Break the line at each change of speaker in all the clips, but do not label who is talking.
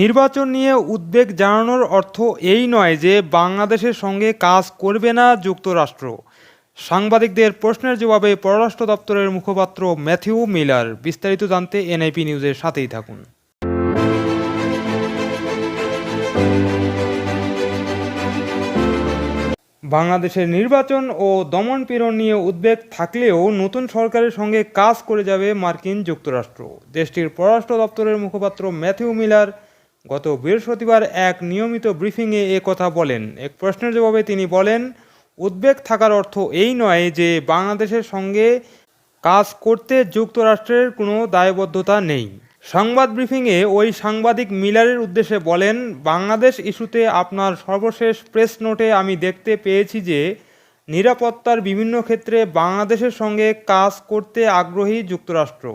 নির্বাচন নিয়ে উদ্বেগ জানানোর অর্থ এই নয় যে বাংলাদেশের সঙ্গে কাজ করবে না যুক্তরাষ্ট্র। সাংবাদিকদের প্রশ্নের জবাবে পররাষ্ট্র দপ্তরের মুখপাত্র ম্যাথিউ মিলার। বিস্তারিত জানতে এনআইপি নিউজের সাথেই থাকুন। বাংলাদেশের নির্বাচন ও দমনপীড়ন নিয়ে উদ্বেগ থাকলেও নতুন সরকারের সঙ্গে কাজ করে যাবে মার্কিন যুক্তরাষ্ট্র। দেশটির পররাষ্ট্র দপ্তরের মুখপাত্র ম্যাথিউ মিলার গত বৃহস্পতিবার এক নিয়মিত ব্রিফিংয়ে এ কথা বলেন। এক প্রশ্নের জবাবে তিনি বলেন, উদ্বেগ থাকার অর্থ এই নয় যে বাংলাদেশের সঙ্গে কাজ করতে যুক্তরাষ্ট্রের কোনো দায়বদ্ধতা নেই। সংবাদ ব্রিফিংয়ে ওই সাংবাদিক মিলারের উদ্দেশ্যে বলেন, বাংলাদেশ ইস্যুতে আপনার সর্বশেষ প্রেস নোটে আমি দেখতে পেয়েছি যে নিরাপত্তার বিভিন্ন ক্ষেত্রে বাংলাদেশের সঙ্গে কাজ করতে আগ্রহী যুক্তরাষ্ট্র।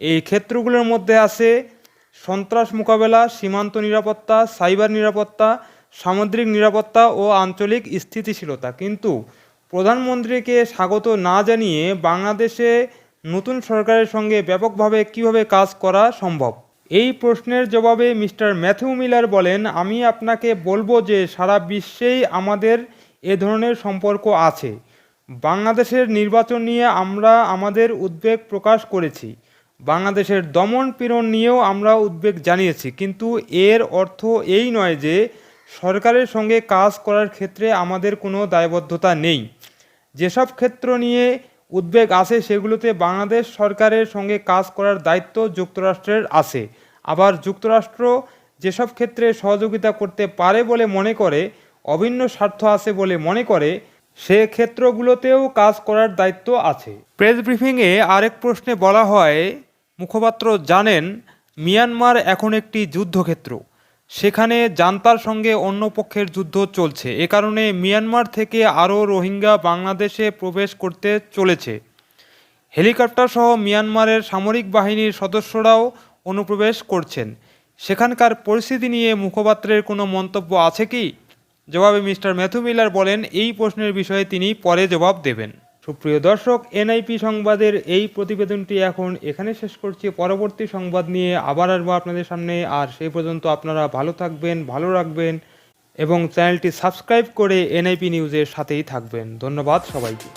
এই ক্ষেত্রগুলোর মধ্যে আছে সন্ত্রাস মোকাবেলা, সীমান্ত নিরাপত্তা, সাইবার নিরাপত্তা, সামুদ্রিক নিরাপত্তা ও আঞ্চলিক স্থিতিশীলতা। কিন্তু প্রধানমন্ত্রীকে স্বাগত না জানিয়ে বাংলাদেশে নতুন সরকারের সঙ্গে ব্যাপকভাবে কীভাবে কাজ করা সম্ভব? এই প্রশ্নের জবাবে মিস্টার ম্যাথিউ মিলার বলেন, আমি আপনাকে বলব যে সারা বিশ্বেই আমাদের এ ধরনের সম্পর্ক আছে। বাংলাদেশের নির্বাচন নিয়ে আমরা আমাদের উদ্বেগ প্রকাশ করেছি। বাংলাদেশের দমন পীড়ন নিয়েও আমরা উদ্বেগ জানিয়েছি, কিন্তু এর অর্থ এই নয় যে সরকারের সঙ্গে কাজ করার ক্ষেত্রে আমাদের কোনো দায়বদ্ধতা নেই। যেসব ক্ষেত্র নিয়ে উদ্বেগ আছে সেগুলোতে বাংলাদেশ সরকারের সঙ্গে কাজ করার দায়িত্ব যুক্তরাষ্ট্রের আছে। আবার যুক্তরাষ্ট্র যেসব ক্ষেত্রে সহযোগিতা করতে পারে বলে মনে করে, অভিন্ন স্বার্থ আছে বলে মনে করে, সে ক্ষেত্রগুলোতেও কাজ করার দায়িত্ব আছে। প্রেস ব্রিফিংয়ে আরেক প্রশ্নে বলা হয় মুখপাত্র জানেন, মিয়ানমার এখন একটি যুদ্ধক্ষেত্র। সেখানে জান্তার সঙ্গে অন্য পক্ষের যুদ্ধ চলছে। এ কারণে মিয়ানমার থেকে আরও রোহিঙ্গা বাংলাদেশে প্রবেশ করতে চলেছে। হেলিকপ্টার সহ মিয়ানমারের সামরিক বাহিনীর সদস্যরাও অনুপ্রবেশ করছেন। সেখানকার পরিস্থিতি নিয়ে মুখপাত্রের কোনো মন্তব্য আছে কি? জবাবে মিস্টার ম্যাথু মিলার বলেন, এই প্রশ্নের বিষয়ে তিনি পরে জবাব দেবেন। সুপ্রিয় দর্শক, এনআইপি সংবাদের এই প্রতিবেদনটি এখন এখানে শেষ করছি। পরবর্তী সংবাদ নিয়ে আবার আসব আপনাদের সামনে। আর সেই পর্যন্ত আপনারা ভালো থাকবেন, ভালো রাখবেন এবং চ্যানেলটি সাবস্ক্রাইব করে এনআইপি নিউজের সাথেই থাকবেন। ধন্যবাদ সবাইকে।